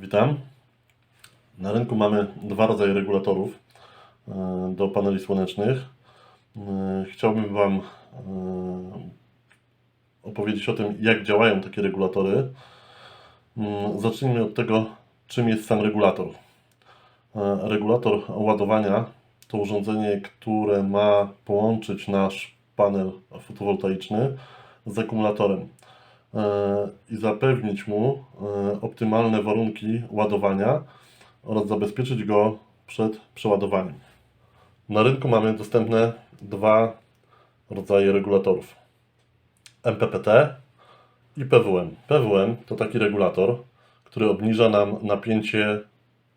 Witam. Na rynku mamy dwa rodzaje regulatorów e, do paneli słonecznych. E, Chciałbym Wam e, opowiedzieć o tym, jak działają takie regulatory. Mm, Zacznijmy od tego, czym jest sam regulator. Regulator ładowania to urządzenie, które ma połączyć nasz panel fotowoltaiczny z akumulatorem i zapewnić mu e, optymalne warunki ładowania oraz zabezpieczyć go przed przeładowaniem. Na rynku mamy dostępne dwa rodzaje regulatorów: MPPT i PWM. PWM to taki regulator, który obniża nam napięcie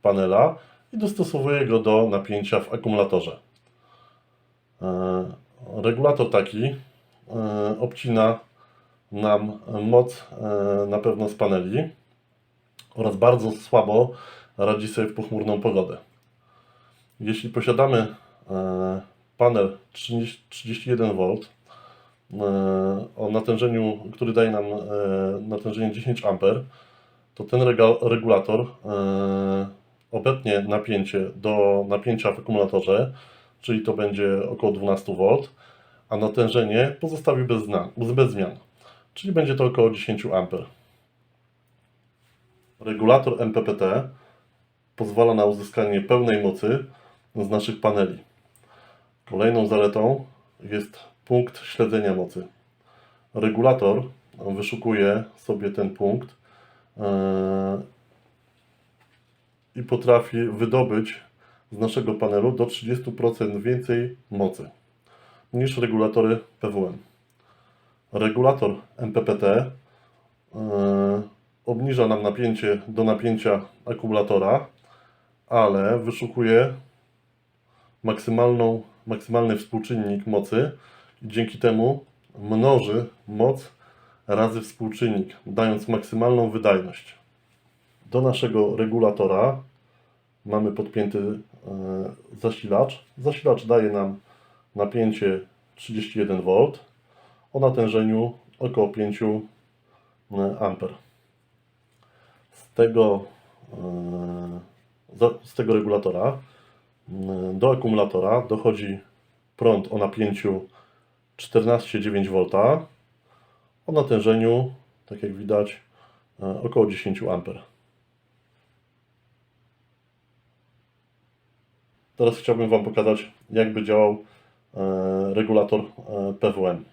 panela i dostosowuje go do napięcia w akumulatorze. E, Regulator taki e, obcina nam moc e, na pewno z paneli oraz bardzo słabo radzi sobie w pochmurną pogodę. Jeśli posiadamy e, panel 30 31V e, o natężeniu, który daje nam natężenie 10 A, to ten regulator obetnie napięcie do napięcia w akumulatorze, czyli to będzie około 12V, a natężenie pozostawi bez zmian, czyli będzie to około 10 A. Regulator MPPT pozwala na uzyskanie pełnej mocy z naszych paneli. Kolejną zaletą jest punkt śledzenia mocy. Regulator wyszukuje sobie ten punkt e, i potrafi wydobyć z naszego panelu do 30% więcej mocy niż regulatory PWM. Regulator MPPT e, obniża nam napięcie do napięcia akumulatora, ale wyszukuje maksymalną, maksymalny współczynnik mocy i dzięki temu mnoży moc razy współczynnik, dając maksymalną wydajność. Do naszego regulatora mamy podpięty e, zasilacz. Zasilacz daje nam napięcie 31V o natężeniu około 5 A. Z tego, e, z tego regulatora e, do akumulatora dochodzi prąd o napięciu 14,9V o natężeniu, tak jak widać, e, około 10 A. Teraz chciałbym Wam pokazać, jakby działał e, regulator e, PWM.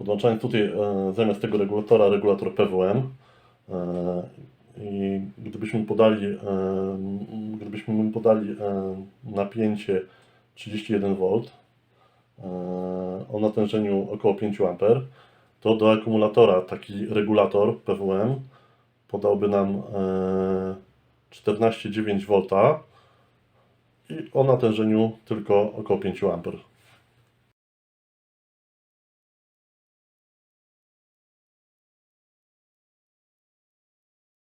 Podłączając tutaj e, zamiast tego regulatora regulator PWM e, i gdybyśmy podali, e, gdybyśmy podali napięcie 31V e, o natężeniu około 5 A, to do akumulatora taki regulator PWM podałby nam e, 14,9V i o natężeniu tylko około 5 A.